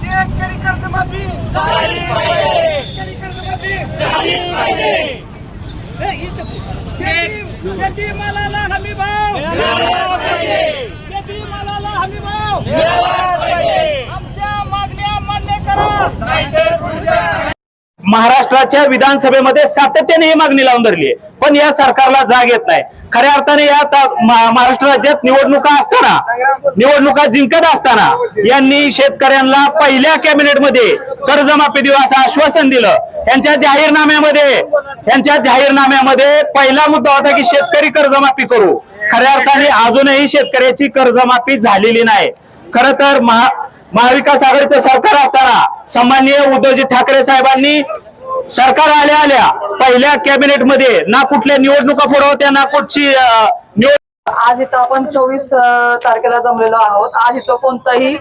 शेतकरी कर्जमाफी झाली. पाहिजे शेतकरी कर्जमाफी झाली. पाहिजे. शेती मालाला हमी भाव. शेती मालाला हमी भाव आमच्या मागण्या मान्य करा. महाराष्ट्राच्या विधानसभेमध्ये सातत्याने ही मागणी लावून धरली आहे. पण या सरकारला जाग येत नाही. खऱ्या अर्थाने या महाराष्ट्र राज्यात निवडणुका असताना निवडणुका जिंकत असताना यांनी शेतकऱ्यांना पहिल्या कॅबिनेटमध्ये कर्जमाफी देऊ असं आश्वासन दिलं. यांच्या जाहीरनाम्यामध्ये यांच्या जाहीरनाम्यामध्ये पहिला मुद्दा होता की शेतकरी कर्जमाफी करू. खऱ्या अर्थाने अजूनही शेतकऱ्याची कर्जमाफी झालेली नाही. खर तर महा महाविकास आघाडीचं सरकार असताना सन्माननीय उद्धवजी ठाकरे साहेबांनी सरकार आल्या आल्या पहिल्या कॅबिनेटमध्ये ना कुठल्या निवडणुका पुढे होत्या ना कुठची निवड आज इथं आपण चोवीस तारखेला जमलेलो आहोत. आज इथं कोणताही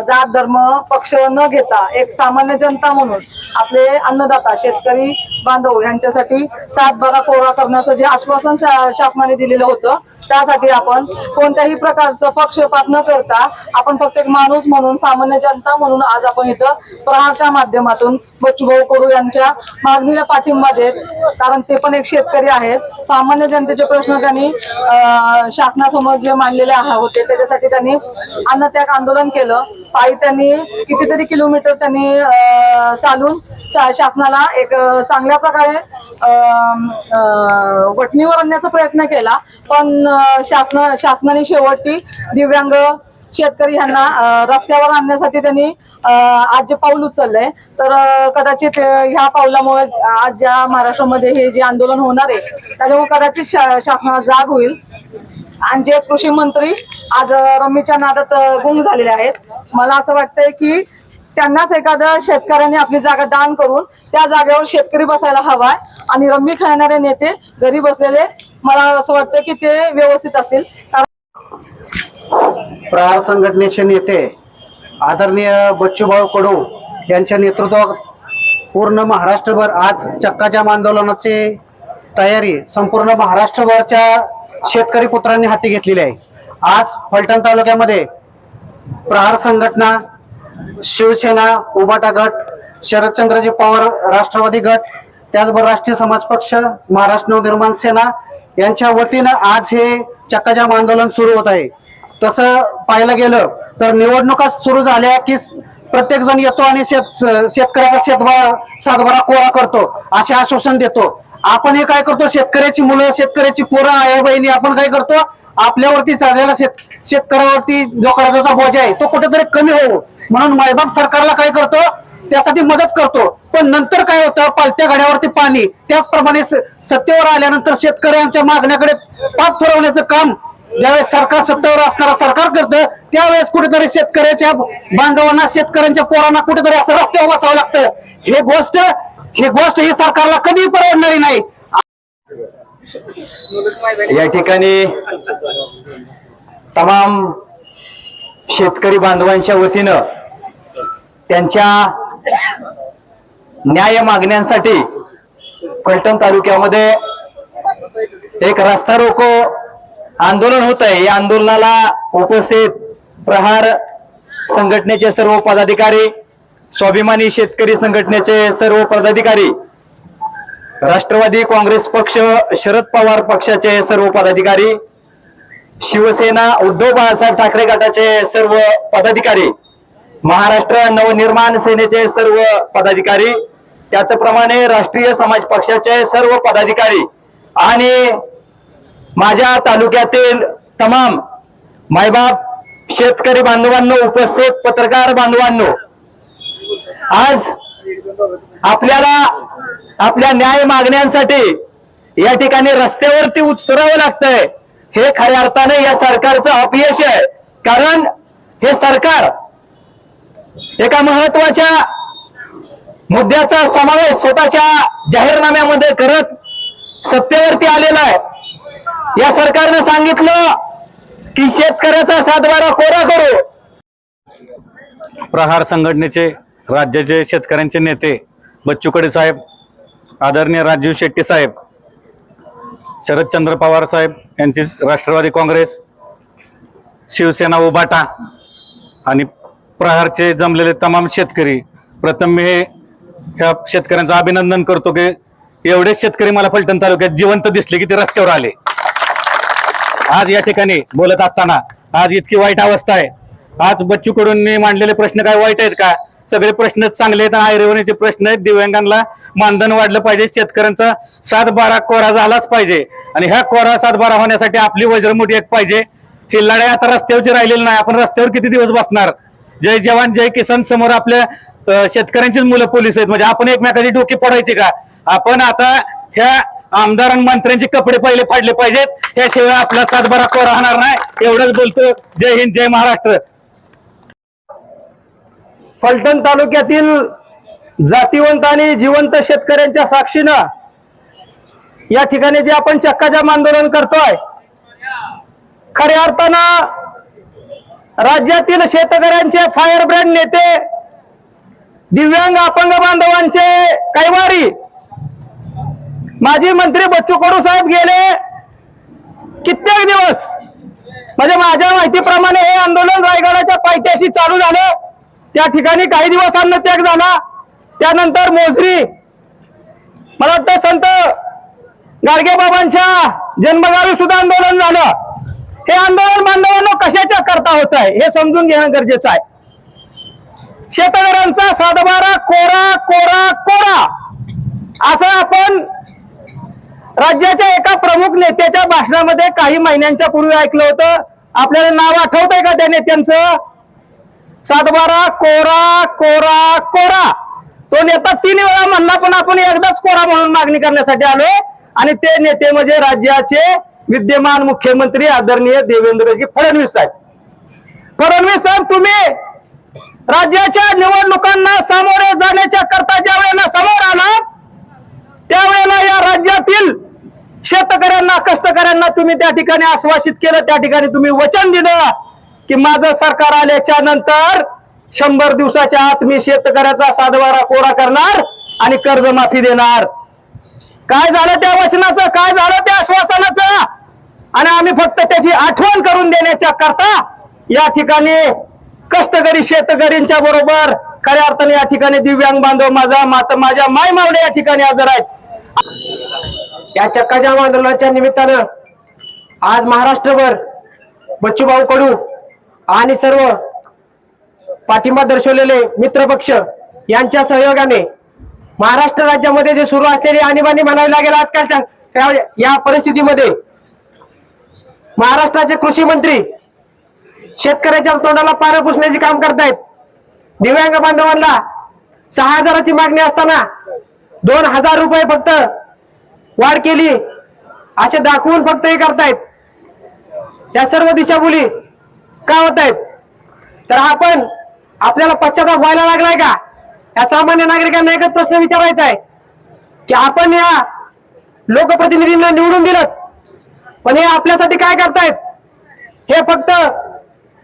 जात धर्म पक्ष न घेता एक सामान्य जनता म्हणून आपले अन्नदाता शेतकरी बांधव यांच्यासाठी सात बारा कोरा करण्याचं जे आश्वासन शासनाने दिलेलं होतं त्यासाठी आपण कोणत्याही प्रकारचं पक्षपात न करता आपण फक्त एक माणूस म्हणून सामान्य जनता म्हणून आज आपण इथं प्रहारच्या माध्यमातून बच्चूभाऊ कडू यांच्या मागणीला पाठिंबा देत कारण ते पण एक शेतकरी आहेत. सामान्य जनतेचे प्रश्न त्यांनी शासनासमोर जे मांडलेले होते त्याच्यासाठी त्यांनी अन्नत्याग आंदोलन केलं. पायी त्यांनी कितीतरी किलोमीटर त्यांनी चालून शा- शासनाला एक चांगल्या प्रकारे वटणीवर आणण्याचा प्रयत्न केला. पण शासन शासनाने शेवटी दिव्यांग शेतकरी यांना रस्त्यावर आणण्यासाठी त्यांनी आज जे पाऊल उचललंय तर कदाचित ह्या पावलामुळे आज ज्या महाराष्ट्रामध्ये हे जे आंदोलन होणार आहे त्याच्यामुळे कदाचित शा- शासनाला जाग होईल. आणि जे कृषी मंत्री आज रम्मीच्या नादात गुंग झालेले आहेत मला असं वाटतंय की त्यांनाच एखाद्या शेतकऱ्याने आपली जागा दान करून त्या जागेवर शेतकरी बसायला हवाय. आणि रम्मी खेळणारे नेते घरी बसलेले मला असं वाटतं की ते व्यवस्थित असतील. प्रहार संघटनेचे नेते आदरणीय बच्चूभाऊ कडू यांच्या नेतृत्वात पूर्ण महाराष्ट्रभर आज चक्काजाम आंदोलनाची तयारी संपूर्ण महाराष्ट्रभरच्या शेतकरी पुत्रांनी हाती घेतलेली आहे. आज फलटण तालुक्यामध्ये प्रहार संघटना शिवसेना उबाटा गट शरदचंद्रजी पवार राष्ट्रवादी गट त्याचबरोबर राष्ट्रीय समाज पक्ष महाराष्ट्र नवनिर्माण सेना यांच्या वतीनं आज हे चक्काजाम आंदोलन सुरू होत आहे. तसं पाहायला गेलं तर निवडणुका सुरू झाल्या की प्रत्येक जण येतो आणि शेत शेतकऱ्याचा शेतभरा सातभरा कोरा करतो असे आश्वासन देतो. आपण हे काय करतो? शेतकऱ्याची मुलं शेतकऱ्याची पोरं आई बहिणी आपण काय करतो? आपल्यावरती चढलेला शेत शेतकऱ्यावरती जो कर्जाचा बोजा आहे तो कुठेतरी कमी होऊ. म्हणून मायबाप सरकारला काय करतो? त्यासाठी मदत करतो. पण नंतर काय होतं? पालत्या गाड्यावरती पाणी. त्याचप्रमाणे सत्तेवर आल्यानंतर शेतकऱ्यांच्या मागण्याकडे पाठ पुरवण्याचं काम ज्यावेळेस सरकार सत्तेवर असणारा सरकार करतं त्यावेळेस कुठेतरी शेतकऱ्याच्या बांधवांना शेतकऱ्यांच्या पोरांना कुठेतरी असं रस्त्यावर बसावं लागतं. हे गोष्ट हे गोष्ट ही सरकारला कधी परवडणारी नाही. या ठिकाणी तमाम शेतकरी बांधवांच्या वतीनं त्यांच्या न्याय मागण्यांसाठी फलटण तालुक्यामध्ये एक रस्ता रोको आंदोलन होत आहे. या आंदोलनाला उपस्थित प्रहार संघटनेचे सर्व पदाधिकारी स्वाभिमानी शेतकरी संघटनेचे सर्व पदाधिकारी राष्ट्रवादी काँग्रेस पक्ष शरद पवार पक्षाचे सर्व पदाधिकारी शिवसेना उद्धव बाळासाहेब ठाकरे गटाचे सर्व पदाधिकारी महाराष्ट्र नवनिर्माण सेनेचे सर्व पदाधिकारी त्याचप्रमाणे राष्ट्रीय समाज पक्षाचे सर्व पदाधिकारी आणि माझ्या तालुक्यातील तमाम मायबाप शेतकरी बांधवांनो उपस्थित पत्रकार बांधवांनो आज आपल्याला आपल्या न्याय मागण्यांसाठी या ठिकाणी रस्त्यावरती उतरावं लागतंय. हे खऱ्या अर्थाने या सरकारचं अपयश आहे. कारण हे सरकार एका महत्त्वाच्या मुद्द्याचा समावेश स्वतःच्या जाहीरनाम्यामध्ये करत सत्तेवरती आलेला आहे. या सरकारनं सांगितलं की शेतकऱ्याचा सातबारा कोरा करू. प्रहार संघटनेचे राज्याचे शेतकऱ्यांचे नेते बच्चू कडे साहेब आदरणीय राजीव शेट्टी साहेब शरदचंद्र पवार साहेब यांची राष्ट्रवादी काँग्रेस शिवसेना उभाटा आणि प्रहारचे जमलेले तमाम शेतकरी प्रथम मी हे ह्या शेतकऱ्यांचं अभिनंदन करतो की एवढेच शेतकरी मला फलटण तालुक्यात जिवंत दिसले की ते रस्त्यावर आले. आज या ठिकाणी बोलत असताना आज इतकी वाईट अवस्था आहे. आज बच्चूकडून मांडलेले प्रश्न काय वाईट आहेत का? सगळे प्रश्न चांगले आहेत आणि आयरेवणीचे प्रश्न आहेत. दिव्यांगांना मानधन वाढलं पाहिजे शेतकऱ्यांचा सात बारा कोरा झालाच पाहिजे. आणि ह्या कोरा सात बारा होण्यासाठी आपली वज्रमुठी एक पाहिजे. ही लढाई आता रस्त्यावरची राहिलेली नाही. आपण रस्त्यावर किती दिवस बसणार? जय जवान जय किसान. समोर आपल्या शेतकऱ्यांचीच मुलं पोलीस आहेत. म्हणजे आपण एकमेकाची डोकी पडायची का? आपण आता ह्या आमदार आणि मंत्र्यांचे कपडे पहिले फाडले पाहिजेत. त्याशिवाय आपला सातबारा को राहणार नाही. एवढंच बोलतो. जय हिंद जय महाराष्ट्र. फलटण तालुक्यातील जातीवंत आणि जिवंत शेतकऱ्यांच्या साक्षीनं या ठिकाणी जे आपण चक्काजाम आंदोलन करतोय खऱ्या अर्थानं राज्यातील शेतकऱ्यांचे फायर ब्रँड नेते दिव्यांग अपंग बांधवांचे कैवारी. माजी मंत्री बच्चू कडू साहेब गेले. कित्येक दिवस. म्हणजे माझ्या माहितीप्रमाणे हे आंदोलन रायगडाच्या पायथ्याशी चालू झालं. त्या ठिकाणी काही दिवस अन्नत्याग झाला. त्यानंतर मोजरी. मला वाटतं संत गाडगेबाबांच्या जन्मगावी सुद्धा आंदोलन झालं. हे आंदोलन बांधवांना कशाच्या करता होत आहे हे समजून घेणं गरजेचं आहे. शेतकऱ्यांचा सातबारा कोरा कोरा कोरा. असं आपण राज्याच्या एका प्रमुख नेत्याच्या भाषणामध्ये काही महिन्यांच्या पूर्वी ऐकलं होतं. आपल्याला नाव आठवतंय का त्या नेत्यांचं? सातबारा कोरा कोरा कोरा. तो नेता तीन वेळा म्हणला पण आपण एकदाच कोरा म्हणून मागणी करण्यासाठी आलोय. आणि ते नेते म्हणजे राज्याचे विद्यमान मुख्यमंत्री आदरणीय देवेंद्रजी फडणवीस साहेब. फडणवीस साहेब तुम्ही राज्याच्या निवडणुकांना सामोरे जाण्याच्या करता ज्या वेळेला समोर आला त्यावेळेला या राज्यातील शेतकऱ्यांना कष्टकऱ्यांना तुम्ही त्या ठिकाणी आश्वासित केलं त्या ठिकाणी तुम्ही वचन दिलं की माझं सरकार आल्याच्यानंतर शंभर दिवसाच्या आत मी शेतकऱ्याचा साधवारा कोरा करणार आणि कर्जमाफी देणार. काय झालं त्या वचनाचं? काय झालं त्या आश्वासनाचं? आणि आम्ही फक्त त्याची आठवण करून देण्याच्या करता या ठिकाणी कष्टकरी शेतकरींच्या बरोबर खऱ्या अर्थाने या ठिकाणी दिव्यांग बांधव माझा माता माझ्या माय मावडे या ठिकाणी हजर आहेत. या चक्काजाम आंदोलनाच्या निमित्तानं आज महाराष्ट्रभर बच्चूभाऊ कडू आणि सर्व पाठिंबा दर्शवलेले मित्रपक्ष यांच्या सहयोगाने महाराष्ट्र राज्यामध्ये जे सुरू असलेली आणीबाणी म्हणावी लागेल आजकालच्या या परिस्थितीमध्ये महाराष्ट्राचे कृषी मंत्री शेतकऱ्याच्या तोंडाला पारं पुसण्याचे काम करतायत. दिव्यांग बांधवांना सहा हजाराची मागणी असताना दोन हजार रुपये फक्त वाढ केली असे दाखवून फक्त हे करतायत. या सर्व दिशाभूली का होत आहेत तर आपण आपल्याला पश्चाताप व्हायला लागलाय का? या सामान्य नागरिकांना एकच प्रश्न विचारायचा आहे की आपण या लोकप्रतिनिधींना निवडून दिलं पण हे आपल्यासाठी काय करतायत? हे फक्त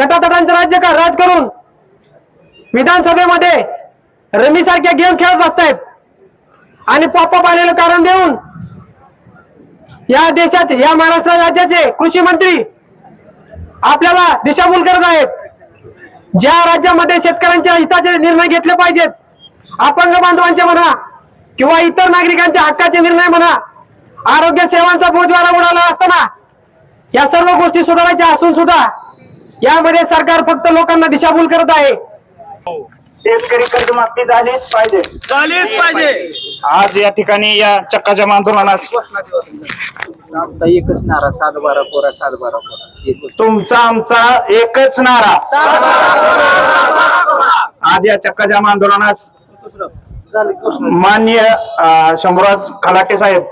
गटातटांचं राज्य का राज करून विधानसभेमध्ये रमीसारख्या गेम खेळत बसतायत? आणि पॉपअप आलेलं कारण देऊन या देशाचे या महाराष्ट्र राज्याचे कृषी मंत्री आपल्याला दिशाभूल करत आहेत. ज्या राज्यामध्ये शेतकऱ्यांच्या हिताचे निर्णय घेतले पाहिजेत अपंग बांधवांचे म्हणा किंवा इतर नागरिकांच्या हक्काचे निर्णय म्हणा आरोग्य सेवांचा बोजवारा उडाला असताना या सर्व गोष्टी सुधारायच्या असून सुद्धा यामध्ये सरकार फक्त लोकांना दिशाभूल करत आहे. शेतकरी कर्जमाफी झालीच पाहिजे. झालीच पाहिजे. आज या ठिकाणी या चक्काजाम आंदोलनास आमचा एकच नारा सात बारा पोरा सात बारा पोरा. तुमचा आमचा एकच नारा. आज या चक्काजाम आंदोलनास मान्य शंभूराज खलाटे साहेब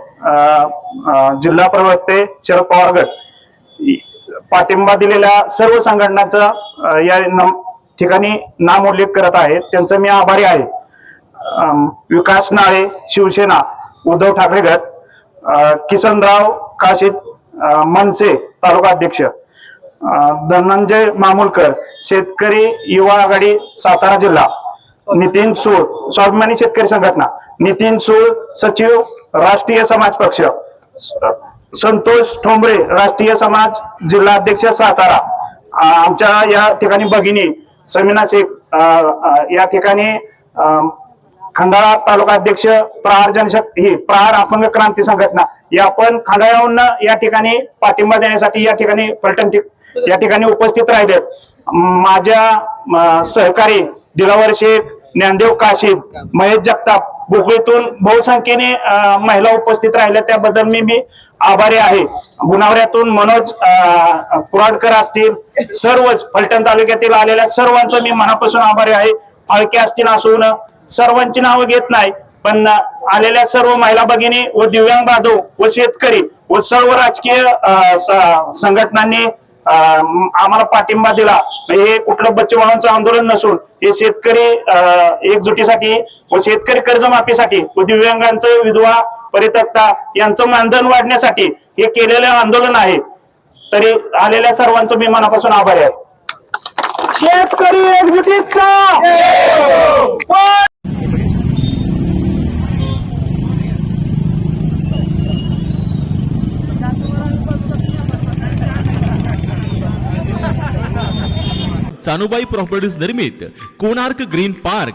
जिल्हा प्रवक्ते शरद पवार गट. पाठिंबा दिलेल्या सर्व संघटनांचा या नम- ठिकाणी नाम उल्लेख करत आहे त्यांचा मी आभारी आहे. विकास नाळे शिवसेना उद्धव ठाकरे गट किसनराव काशीद मनसे तालुका अध्यक्ष धनंजय मामुलकर शेतकरी युवा आघाडी सातारा जिल्हा नितीन सूळ स्वाभिमानी शेतकरी संघटना नितीन सूळ सचिव राष्ट्रीय समाज पक्ष संतोष ठोंबरे राष्ट्रीय समाज जिल्हा अध्यक्ष सातारा. आमच्या या ठिकाणी भगिनी समीना शेख या ठिकाणी खंडाळा तालुका अध्यक्ष प्रहार जनशक्ती ही प्रहार अपंग क्रांती संघटना या पण खंडाळाहून या ठिकाणी पाठिंबा देण्यासाठी या ठिकाणी पर्यटन या ठिकाणी उपस्थित राहिले माझ्या सहकारी दिलावर शेख ज्ञानदेव काशीद महेश जगताप बुकळीतून बहुसंख्येने महिला उपस्थित राहिल्या. त्याबद्दल मी मी आभारी आहे. गुणावऱ्यातून मनोज कुराडकर असतील सर्वच फलटण तालुक्यातील आलेल्या सर्वांचं मी मनापासून आभारी आहे. फाळके असतील असून सर्वांची नावं घेत नाही पण आलेल्या सर्व महिला भगिनी व दिव्यांग बांधव व शेतकरी व सर्व राजकीय संघटनांनी आम्हाला पाठिंबा दिला. हे कुठलं बच्चूभावांचं आंदोलन नसून हे शेतकरी एकजुटीसाठी व शेतकरी कर्जमाफीसाठी व दिव्यांगांचं विधवा परित्यक्ता यांचं मानधन वाढण्यासाठी हे केलेलं आंदोलन आहे. तरी आलेल्या सर्वांचं मी मनापासून आभारी आहे. शेतकरी चानुबाई प्रॉपर्टीज निर्मित कोणार्क ग्रीन पार्क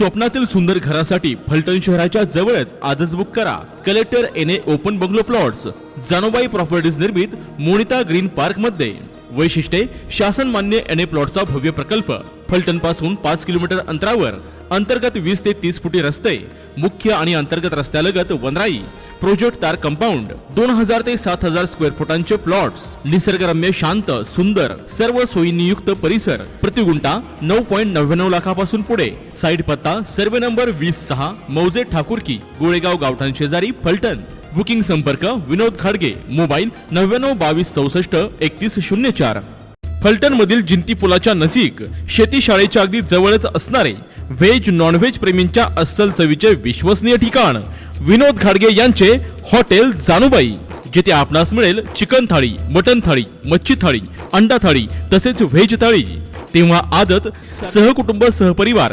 स्वप्नातील सुंदर घरासाठी फलटण शहराच्या जवळच आजच बुक करा. Collector N A open bungalow plots Janobai properties निर्मित मोनिता ग्रीन पार्कमध्ये वैशिष्ट्ये शासन मान्य एन ए प्लॉटचा भव्य प्रकल्प फलटणपासून पाच किलोमीटर अंतरावर अंतर्गत वीस ते तीस फुटी रस्ते मुख्य आणि अंतर्गत रस्त्यालगत वनराई प्रोजेक्ट तार कंपाऊंड दोन हजार ते सात हजार स्क्वेअर फुटांचे प्लॉट्स निसर्गरम्य शांत सुंदर सर्व सोयीनियुक्त परिसर प्रतिगुंटा नऊ पॉईंट नव्याण्णव लाखापासून पुढे. साईड पत्ता सर्वे नंबर वीस सहा मौजे ठाकूरकी गोळेगाव गावठाण शेजारी फलटण. बुकिंग संपर्क विनोद खाडगे मोबाईल नव्याण्णव बावीस चौसष्ट एकतीस शून्य चार. फलटण मधील जिंती पुलाच्या नजीक शेती शाळेच्या अगदी जवळच असणारे व्हेज नॉनव्हेज प्रेमींच्या अस्सल चवीचे विश्वसनीय ठिकाण. विनोद खाडगे यांचे हॉटेल जानूबाई जिथे आपणास मिळेल चिकन थाळी मटन थाळी मच्छी थाळी अंडा थाळी तसेच व्हेज थाळी. तेव्हा आदत सहकुटुंब सहपरिवार